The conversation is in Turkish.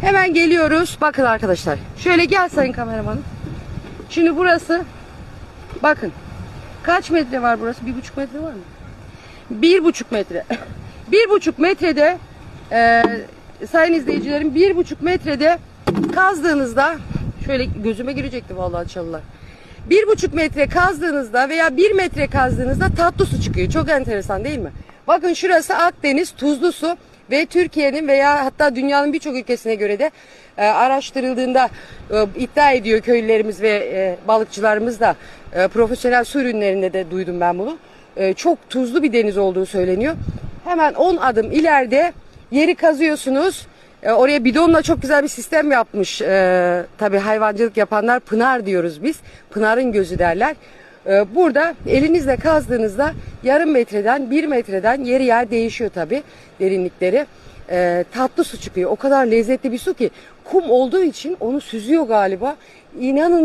Hemen geliyoruz. Bakın arkadaşlar. Şöyle gel sayın kameramanım. Şimdi burası bakın. Kaç metre var burası? Bir buçuk metre var mı? Bir buçuk metre. Bir buçuk metrede e, sayın izleyicilerim bir buçuk metrede kazdığınızda şöyle gözüme girecekti vallahi çalılar. Bir buçuk metre kazdığınızda veya bir metre kazdığınızda tatlı su çıkıyor. Çok enteresan değil mi? Bakın şurası Akdeniz tuzlu su ve Türkiye'nin veya hatta dünyanın birçok ülkesine göre de e, araştırıldığında e, iddia ediyor köylülerimiz ve e, balıkçılarımız da e, profesyonel su ürünlerinde de duydum ben bunu. E, çok tuzlu bir deniz olduğu söyleniyor. Hemen 10 adım ileride yeri kazıyorsunuz. E, oraya bidonla çok güzel bir sistem yapmış. E, tabii hayvancılık yapanlar pınar diyoruz biz. Pınarın gözü derler. E, burada elinizle kazdığınızda yarım metreden bir metreden yeri yer değişiyor tabii derinlikleri. E, tatlı su çıkıyor. O kadar lezzetli bir su ki kum olduğu için onu süzüyor galiba. İnanın